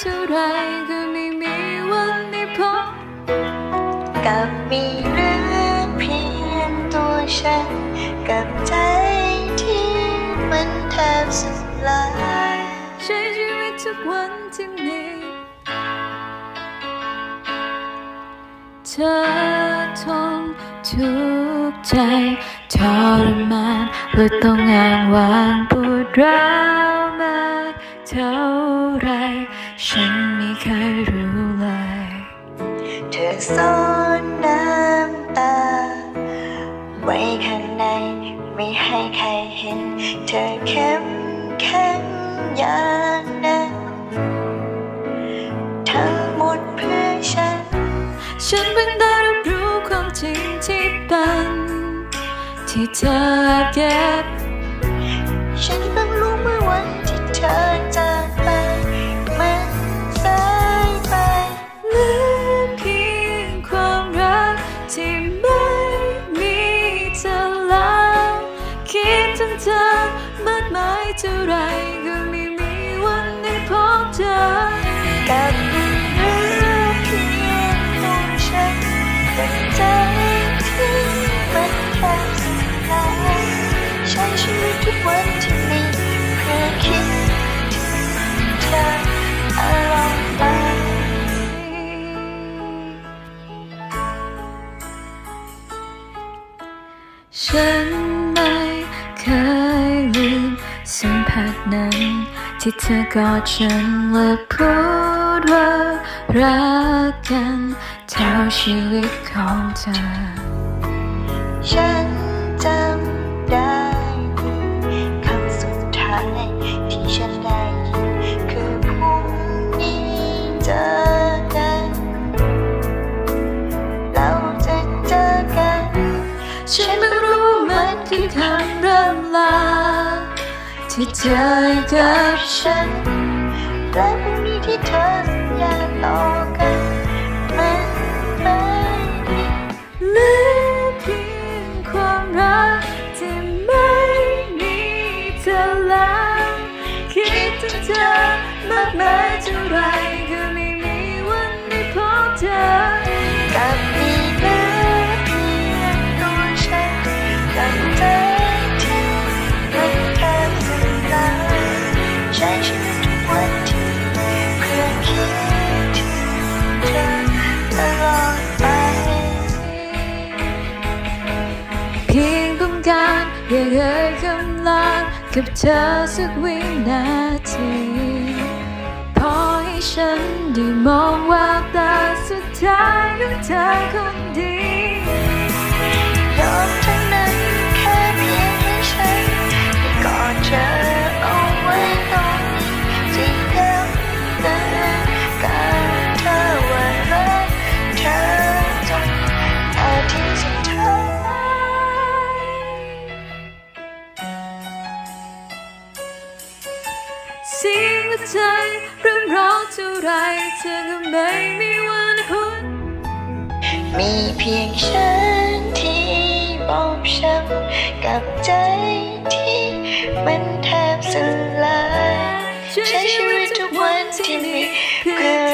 เท่าไรก็ไม่มีวันได้พบกับมีเรื่องเพียงตัวฉัน กับใจที่มันแทบสลายใช้ชีวิตทุกวันที่มีเธอทนทุกใจทรมานเลยต้องอ้างวางปวดร้าวมากเท่าไร ฉันไม่เคยรู้เลย เธอซ่อนน้ำตา ไว้ข้างในไม่ให้ใครเห็น เธอเข้มแข็งอย่างนั้นทั้งหมดเพื่อฉัน ฉันเพิ่งได้รับรู้ความจริงที่เป็น ที่เธอเก็ เท่าไรก็ไม่มีวันได้พบเธอกับเหลือเพียงตัวฉันกับใจที่มันแทบสลายใช้ชีวิตทุกวันที่มีเพื่อคิดถึงเธอตลอดไปฉัน นั้น ที่เธอกอดฉันและพูดว่ารักกันเท่าชีวิตของเธอ ฉันจำได้คำสุดท้ายที่ฉันได้ยินคือพรุ่งนี้เจอกัน เราจะเจอกัน ฉันเพิ่รู้มันคือคำร่ำลา ที่เธอกับฉันและพรุ่งนี้ที่เธอสัญญาต่อกันมันไม่มีเหลือเพียงความรักที่ไม่มีเธอแล้วคิดถึงเธอมากมายเท่าไร อยากเอ่ยคำลากับเธอสักวินาทีพอให้ฉันได้มองแววตาสุดท้ายของเธอ เสียงหัวใจเริ่มร้องเท่าไรเธอก็ไม่มีวันพ้นมีเพียงฉันที่บอบช้ำกับใจที่มันแทบสลายใช้ชีวิตทุกวันที่มีเพื่อ